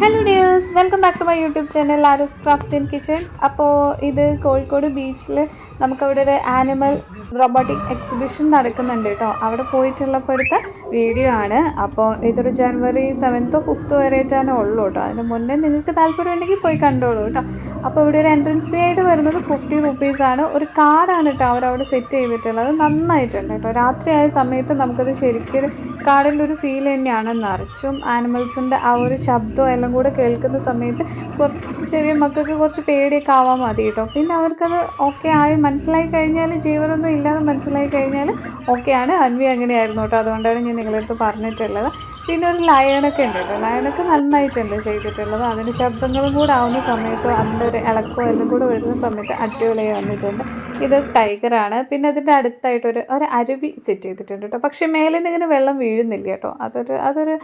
Hello dears welcome back to my YouTube channel Aaros craft and kitchen അപ്പോൾ ഇത് കോഴിക്കോട് ബീച്ചിൽ നമുക്കവിടെ ഒരു ആനിമൽ റോബോട്ടിക് എക്സിബിഷൻ നടക്കുന്നുണ്ട് കേട്ടോ. അവിടെ പോയിട്ടുള്ളപ്പോഴത്തെ വീഡിയോ ആണ്. അപ്പോൾ ഇതൊരു ജനുവരി സെവൻത്തോ ഫിഫ്ത്തോ വരെയായിട്ടാണ് ഉള്ളൂ കേട്ടോ. അതിന് മുന്നേ നിങ്ങൾക്ക് താല്പര്യം ഉണ്ടെങ്കിൽ പോയി കണ്ടോളൂ കേട്ടോ. അപ്പോൾ ഇവിടെ ഒരു എൻട്രൻസ് ഫീ ആയിട്ട് വരുന്നത് ഫിഫ്റ്റി റുപ്പീസാണ് ഒരു കാർഡാണ് കേട്ടോ അവരവിടെ സെറ്റ് ചെയ്തിട്ടുള്ളത്. നന്നായിട്ടുണ്ട് കേട്ടോ. രാത്രിയായ സമയത്ത് നമുക്കത് ശരിക്കും കാർഡിന്റെ ഒരു ഫീൽ തന്നെയാണ് നിറച്ചും ആനിമൽസിന്റെ ആ ഒരു ശബ്ദം എല്ലാം കൂടെ കേൾക്കുന്ന സമയത്ത് കുറച്ച് ചെറിയ മക്കൾക്ക് കുറച്ച് പേടിയൊക്കെ ആവാൻ മതി കേട്ടോ. പിന്നെ അവർക്കത് ഓക്കെ ആയി മനസ്സിലായി കഴിഞ്ഞാൽ ജീവനൊന്നും ഇല്ലാതെ മനസ്സിലായി കഴിഞ്ഞാൽ ഓക്കെയാണ് അൻവി അങ്ങനെയായിരുന്നു കേട്ടോ. അതുകൊണ്ടാണ് ഞാൻ നിങ്ങളടുത്ത് പറഞ്ഞിട്ടുള്ളത്. പിന്നെ ഒരു ലയണൊക്കെ ഉണ്ട് കേട്ടോ ലയണൊക്കെ നന്നായിട്ടുണ്ട് ചെയ്തിട്ടുള്ളത്. അതിന്റെ ശബ്ദങ്ങളും കൂടെ ആവുന്ന സമയത്ത് അതിന്റെ ഒരു ഇളക്കോ എല്ലാം കൂടെ വരുന്ന സമയത്ത് അടിപൊളിയായി വന്നിട്ടുണ്ട്. ഇത് ടൈഗറാണ് പിന്നെ അതിന്റെ അടുത്തായിട്ടൊരു ഒരു അരുവി സെറ്റ് ചെയ്തിട്ടുണ്ട് കേട്ടോ. പക്ഷേ മേലെ നിന്ന് ഇങ്ങനെ വെള്ളം വീഴുന്നില്ല കേട്ടോ. അതൊരു അതൊരു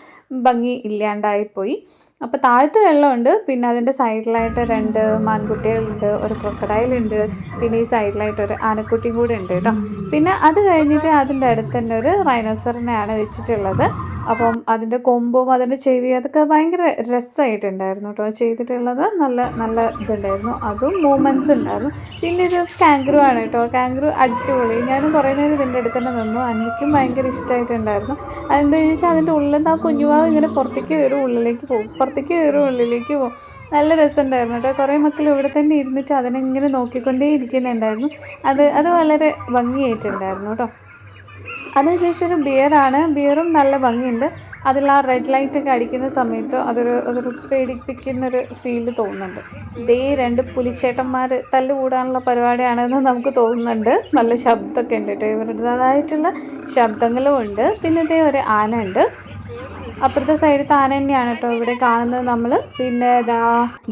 ഭംഗി ഇല്ലാണ്ടായിപ്പോയി. അപ്പോൾ താഴത്ത് വെള്ളമുണ്ട്. പിന്നെ അതിന്റെ സൈഡിലായിട്ട് രണ്ട് മാൻകുട്ടികളുണ്ട് ഒരു ക്രൊക്കഡൈലുണ്ട് പിന്നെ ഈ സൈഡിലായിട്ട് ഒരു ആനക്കുട്ടിയും കൂടെ ഉണ്ട് കേട്ടോ. പിന്നെ അത് കഴിഞ്ഞിട്ട് അതിന്റെ അടുത്ത് തന്നെ ഒരു റൈനോസറിനെയാണ് വെച്ചിട്ടുള്ളത്. അപ്പം അതിന്റെ കൊമ്പും അതിന്റെ ചെവി അതൊക്കെ ഭയങ്കര രസമായിട്ടുണ്ടായിരുന്നു കേട്ടോ. ചെയ്തിട്ടുള്ളത് നല്ല നല്ല ഇതുണ്ടായിരുന്നു. അതും മൂമെന്റ്സ് ഉണ്ടായിരുന്നു. പിന്നെ ഒരു കാങ്ക്രു ആണ് കേട്ടോ. കാങ്ക്രു അടിപൊളി. ഞാനും കുറേ നേരം ഇതിന്റെ അടുത്ത് തന്നെ നിന്നു. എനിക്കും ഭയങ്കര ഇഷ്ടമായിട്ടുണ്ടായിരുന്നു. അതെന്താണെന്ന് വെച്ചാൽ അതിന്റെ ഉള്ളിൽ നിന്ന് ആ കുഞ്ഞുവാവ് ഇങ്ങനെ പുറത്തേക്ക് വരും ഉള്ളിലേക്ക് പോകും. പുറത്തേക്ക് കയറും ഉള്ളിലേക്ക് പോകും നല്ല രസമുണ്ടായിരുന്നു കേട്ടോ. കുറേ മക്കൾ ഇവിടെ തന്നെ ഇരുന്നിട്ട് അതിനെങ്ങനെ നോക്കിക്കൊണ്ടേ ഇരിക്കുന്നുണ്ടായിരുന്നു. അത് അത് വളരെ ഭംഗിയായിട്ടുണ്ടായിരുന്നു കേട്ടോ. അതിനുശേഷം ഒരു ബിയറാണ് ബിയറും നല്ല ഭംഗിയുണ്ട്. അതിൽ ആ റെഡ് ലൈറ്റ് ഒക്കെ അടിക്കുന്ന സമയത്ത് അതൊരു അതൊരു പേടിപ്പിക്കുന്നൊരു ഫീൽ തോന്നുന്നുണ്ട്. ഇതേ രണ്ട് പുലിച്ചേട്ടന്മാർ തല്ലുകൂടാനുള്ള പരിപാടിയാണെന്ന് നമുക്ക് തോന്നുന്നുണ്ട്. നല്ല ശബ്ദമൊക്കെ ഉണ്ട് കേട്ടോ. ഇവരുടേതായിട്ടുള്ള ശബ്ദങ്ങളും ഉണ്ട്. പിന്നെ ഇതേ ഒരു ആന ഉണ്ട്. അപ്പുറത്തെ സൈഡിൽ ആന തന്നെയാണ് കേട്ടോ ഇവിടെ കാണുന്നത് നമ്മൾ പിന്നെ ഇതാ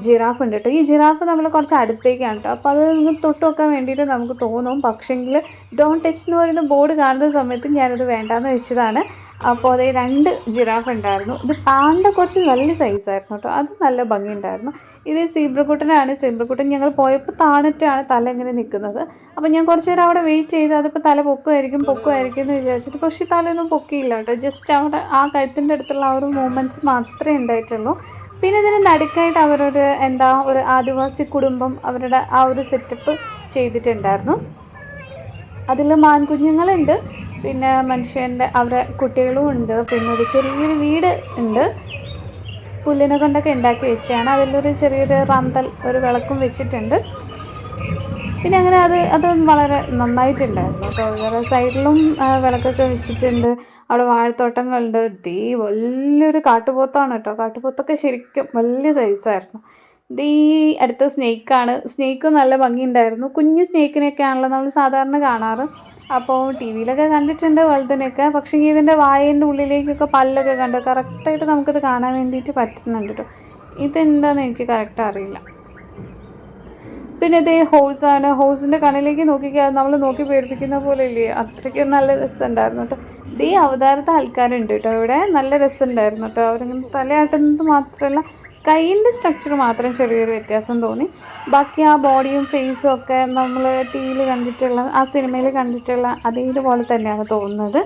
ജിറാഫ് ഉണ്ട് കേട്ടോ ഈ ജിറാഫ് നമ്മൾ കുറച്ച് അടുത്തേക്കാണ് കേട്ടോ അപ്പോൾ അത് ഒന്ന് തൊട്ട് വെക്കാൻ വേണ്ടിയിട്ട് നമുക്ക് തോന്നും. പക്ഷേങ്കിൽ ഡോൺ ടച്ച് എന്ന് പറയുന്ന ബോർഡ് കാണുന്ന സമയത്ത് ഞാനത് വേണ്ടാന്ന് വെച്ചതാണ്. അപ്പോൾ അതേ രണ്ട് ജിറാഫ് ഉണ്ടായിരുന്നു. ഇത് പാണ്ട കുറച്ച് നല്ല സൈസായിരുന്നു കേട്ടോ അത് നല്ല ഭംഗിയുണ്ടായിരുന്നു ഇത് സീബ്രക്കുട്ടനാണ് സീബ്രക്കുട്ടൻ ഞങ്ങൾ പോയപ്പോൾ താണിട്ടാണ് തല ഇങ്ങനെ നിൽക്കുന്നത്. അപ്പോൾ ഞാൻ കുറച്ച് നേരം അവിടെ വെയിറ്റ് ചെയ്ത്. അതിപ്പോൾ തല പൊക്കുമായിരിക്കും പൊക്കുമായിരിക്കും എന്ന് വിചാരിച്ചിട്ട് പക്ഷേ തലയൊന്നും പൊക്കിയില്ല കേട്ടോ ജസ്റ്റ് അവിടെ ആ കഴുത്തിന്റെ അടുത്തുള്ള ആ ഒരു മൂമെന്റ്സ് മാത്രമേ ഉണ്ടായിട്ടുള്ളൂ. പിന്നെ ഇതിന് നടുക്കായിട്ട് അവരൊരു എന്താ ഒരു ആദിവാസി കുടുംബം അവരുടെ ആ ഒരു സെറ്റപ്പ് ചെയ്തിട്ടുണ്ടായിരുന്നു. അതിൽ മാൻകുഞ്ഞുങ്ങളുണ്ട്. പിന്നെ മനുഷ്യന്റെ അവരുടെ കുട്ടികളും ഉണ്ട്. പിന്നെ ഒരു ചെറിയൊരു വീട് ഉണ്ട്. പുല്ലിനെ കൊണ്ടൊക്കെ ഉണ്ടാക്കി വെച്ചാണ് അതിലൊരു ചെറിയൊരു റന്തൽ ഒരു വിളക്കും വെച്ചിട്ടുണ്ട്. പിന്നെ അങ്ങനെ അത് അത് വളരെ നന്നായിട്ടുണ്ടായിരുന്നു. അപ്പോൾ വേറെ സൈഡിലും വിളക്കൊക്കെ വെച്ചിട്ടുണ്ട്. അവിടെ വാഴത്തോട്ടങ്ങളുണ്ട്. ദീ വലിയൊരു കാട്ടുപോത്താണ് കേട്ടോ. കാട്ടുപോത്തൊക്കെ ശരിക്കും വലിയ സൈസായിരുന്നു ദീ അടുത്ത സ്നേക്കാണ് സ്നേക്ക് നല്ല ഭംഗിയുണ്ടായിരുന്നു. കുഞ്ഞു സ്നേക്കിനെയൊക്കെ ആണല്ലോ നമ്മൾ സാധാരണ കാണാറ്. അപ്പോൾ ടി വിയിലൊക്കെ കണ്ടിട്ടുണ്ട് വലുതിനൊക്കെ. പക്ഷേ ഇതിന്റെ വായേന്റെ ഉള്ളിലേക്കൊക്കെ പല്ലൊക്കെ കണ്ട് കറക്റ്റായിട്ട് നമുക്കിത് കാണാൻ വേണ്ടിയിട്ട് പറ്റുന്നുണ്ട് കേട്ടോ ഇതെന്താണെന്ന് എനിക്ക് കറക്റ്റ് അറിയില്ല. പിന്നെ ഇതേ ഹോഴ്സാണ് ഹോഴ്സിന്റെ കണ്ണിലേക്ക് നോക്കിക്കാൻ നമ്മൾ നോക്കി പേടിപ്പിക്കുന്ന പോലെ ഇല്ലേ അത്രയ്ക്ക് നല്ല രസമുണ്ടായിരുന്നു കേട്ടോ ഇതേ അവതാരത്തെ ആൾക്കാരുണ്ട് കേട്ടോ ഇവിടെ. നല്ല രസമുണ്ടായിരുന്നു കേട്ടോ അവരിങ്ങനെ തലയാട്ടുന്നത് മാത്രമല്ല കൈയിന്റെ സ്ട്രക്ചർ മാത്രം ചെറിയൊരു വ്യത്യാസം തോന്നി. ബാക്കി ആ ബോഡിയും ഫേസും ഒക്കെ നമ്മൾ ടി വിയിൽ കണ്ടിട്ടുള്ള ആ സിനിമയിൽ കണ്ടിട്ടുള്ള അതേപോലെ തന്നെയാണ് തോന്നുന്നത്.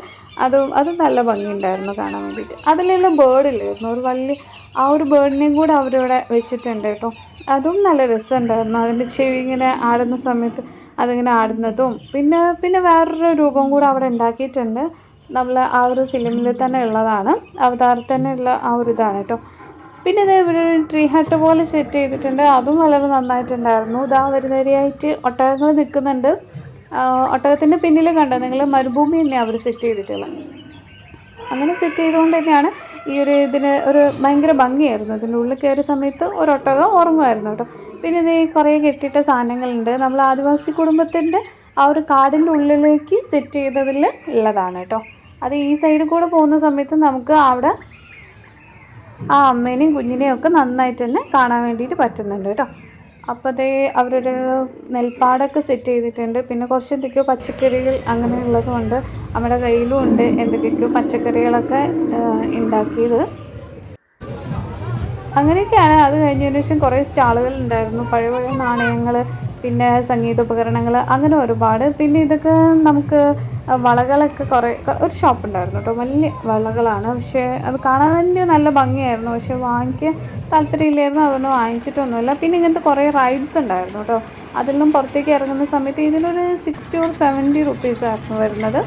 അതും അത് നല്ല ഭംഗിയുണ്ടായിരുന്നു കാണാൻ വേണ്ടിയിട്ട്. അതിലുള്ള ബേർഡ് ഇല്ലായിരുന്നു. ഒരു വലിയ ആ ഒരു ബേർഡിനെയും കൂടെ അവരിവിടെ വെച്ചിട്ടുണ്ട് കേട്ടോ. അതും നല്ല രസമുണ്ടായിരുന്നു. അതിന്റെ ചെവി ഇങ്ങനെ ആടുന്ന സമയത്ത് അതിങ്ങനെ ആടുന്നതും. പിന്നെ പിന്നെ വേറൊരു രൂപം കൂടെ അവിടെ ഉണ്ടാക്കിയിട്ടുണ്ട്. നമ്മൾ ആ ഒരു ഫിലിമിൽ തന്നെ ഉള്ളതാണ്. അവതാരത്തിൽ തന്നെ ഉള്ള ആ ഒരു ഇതാണ് കേട്ടോ. പിന്നെ ഇതേ ഇവിടെ ഒരു ട്രീ ഹട്ട് പോലെ സെറ്റ് ചെയ്തിട്ടുണ്ട്. അതും വളരെ നന്നായിട്ടുണ്ടായിരുന്നു. ഇതാ വരുന്നവരെയായിട്ട് ഒട്ടകങ്ങൾ നിൽക്കുന്നുണ്ട്. ഒട്ടകത്തിന്റെ പിന്നിൽ കണ്ടോ? നിങ്ങൾ മരുഭൂമി തന്നെയാണ് അവർ സെറ്റ് ചെയ്തിട്ടുള്ളത്. അങ്ങനെ സെറ്റ് ചെയ്തുകൊണ്ട് തന്നെയാണ് ഈ ഒരു ഇതിന് ഒരു ഭയങ്കര ഭംഗിയായിരുന്നു. ഇതിന്റെ ഉള്ളിൽ കയറിയ സമയത്ത് ഒരു ഒട്ടകം ഉറങ്ങുമായിരുന്നു കേട്ടോ. പിന്നെ ഇത് കുറേ കെട്ടിയിട്ട സാധനങ്ങളുണ്ട്. നമ്മൾ ആദിവാസി കുടുംബത്തിന്റെ ആ ഒരു കാടിന്റെ ഉള്ളിലേക്ക് സെറ്റ് ചെയ്തതിൽ ഉള്ളതാണ് കേട്ടോ. അത് ഈ സൈഡിൽ കൂടെ പോകുന്ന സമയത്ത് നമുക്ക് അവിടെ ആ അമ്മേനെയും കുഞ്ഞിനെയും ഒക്കെ നന്നായിട്ട് തന്നെ കാണാൻ വേണ്ടിയിട്ട് പറ്റുന്നുണ്ട് കേട്ടോ. അപ്പോൾ അതേ അവരൊരു നെൽപ്പാടൊക്കെ സെറ്റ് ചെയ്തിട്ടുണ്ട്. പിന്നെ കുറച്ച് എന്തൊക്കെയോ പച്ചക്കറികൾ അങ്ങനെയുള്ളതുകൊണ്ട് നമ്മുടെ കയ്യിലും ഉണ്ട് എന്തൊക്കെയൊക്കെയോ പച്ചക്കറികളൊക്കെ ഉണ്ടാക്കിയത് അങ്ങനെയൊക്കെയാണ്. അത് കഴിഞ്ഞതിന് ശേഷം കുറേ സ്റ്റാളുകൾ ഉണ്ടായിരുന്നു. പഴയ പഴയ നാണയങ്ങൾ പിന്നെ സംഗീത ഉപകരണങ്ങൾ അങ്ങനെ ഒരുപാട്. പിന്നെ ഇതൊക്കെ നമുക്ക് വളകളൊക്കെ കുറേ ഒരു ഷോപ്പ് ഉണ്ടായിരുന്നു കേട്ടോ. വലിയ വളകളാണ്. പക്ഷേ അത് കാണാൻ തന്നെ നല്ല ഭംഗിയായിരുന്നു. പക്ഷേ വാങ്ങിക്കാൻ താല്പര്യമില്ലായിരുന്നു. അതൊന്നും വാങ്ങിച്ചിട്ടൊന്നുമില്ല. പിന്നെ ഇങ്ങനത്തെ കുറേ റൈഡ്സ് ഉണ്ടായിരുന്നു കേട്ടോ. അതെല്ലാം പുറത്തേക്ക് ഇറങ്ങുന്ന സമയത്ത് ഇതിനൊരു സിക്സ്റ്റി ഓർ സെവന്റി റുപ്പീസ് ആയിരുന്നു വരുന്നത്.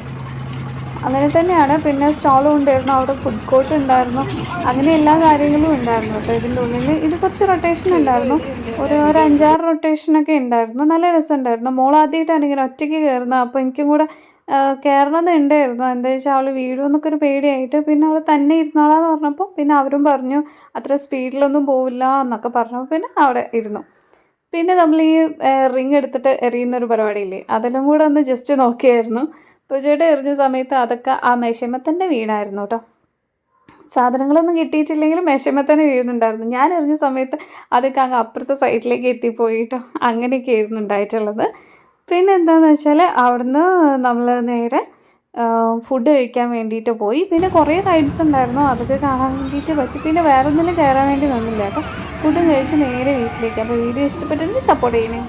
അങ്ങനെ തന്നെയാണ്. പിന്നെ സ്റ്റോളും ഉണ്ടായിരുന്നു. അവിടെ ഫുഡ് കോർട്ട് ഉണ്ടായിരുന്നു. അങ്ങനെ എല്ലാ കാര്യങ്ങളും ഉണ്ടായിരുന്നു കേട്ടോ ഇതിന്റെ ഉള്ളിൽ ഇത് കുറച്ച് റൊട്ടേഷൻ ഉണ്ടായിരുന്നു. ഒരു ഒരു അഞ്ചാറ് റൊട്ടേഷനൊക്കെ ഉണ്ടായിരുന്നു. നല്ല രസമുണ്ടായിരുന്നു. മോൾ ആദ്യമായിട്ടാണ് ഇങ്ങനെ ഒറ്റയ്ക്ക് കയറുന്നത്. അപ്പോൾ എനിക്കും കൂടെ കയറണമെന്ന് ഉണ്ടായിരുന്നു എന്താ വെച്ചാൽ അവൾ വീഴുമെന്നൊക്കെ ഒരു പേടിയായിട്ട് പിന്നെ അവൾ തന്നെ ഇരുന്നോളാന്ന് പറഞ്ഞപ്പോൾ പിന്നെ അവരും പറഞ്ഞു അത്ര സ്പീഡിലൊന്നും പോവില്ല എന്നൊക്കെ പറഞ്ഞു പിന്നെ അവിടെ ഇരുന്നു. പിന്നെ നമ്മൾ ഈ റിങ് എടുത്തിട്ട് എറിയുന്നൊരു പരിപാടിയില്ലേ അതെല്ലാം കൂടെ ഒന്ന് ജസ്റ്റ് നോക്കിയായിരുന്നു. പ്രജയുടെ എറിഞ്ഞ സമയത്ത് അതൊക്കെ ആ മേശമത്തന്നെ വീണായിരുന്നു കേട്ടോ സാധനങ്ങളൊന്നും കിട്ടിയിട്ടില്ലെങ്കിലും മേശമത്തന്നെ വീഴുന്നുണ്ടായിരുന്നു. ഞാൻ എറിഞ്ഞ സമയത്ത് അതൊക്കെ അങ്ങ് അപ്പുറത്തെ സൈഡിലേക്ക് എത്തിപ്പോയിട്ടോ അങ്ങനെയൊക്കെ ആയിരുന്നു ഉണ്ടായിട്ടുള്ളത്. പിന്നെ എന്താണെന്ന് വെച്ചാൽ അവിടുന്ന് നമ്മൾ നേരെ ഫുഡ് കഴിക്കാൻ വേണ്ടിയിട്ട് പോയി. പിന്നെ കുറേ റൈഡ്സ് ഉണ്ടായിരുന്നു. അതൊക്കെ കാണാൻ വേണ്ടിയിട്ട് പറ്റി. പിന്നെ വേറെ ഒന്നിലും കയറാൻ വേണ്ടി നിന്നില്ല. അപ്പോൾ ഫുഡും കഴിച്ച് നേരെ വീട്ടിലേക്ക്. അപ്പോൾ വീഡിയോ ഇഷ്ടപ്പെട്ടെങ്കിൽ സപ്പോർട്ട് ചെയ്യണേ.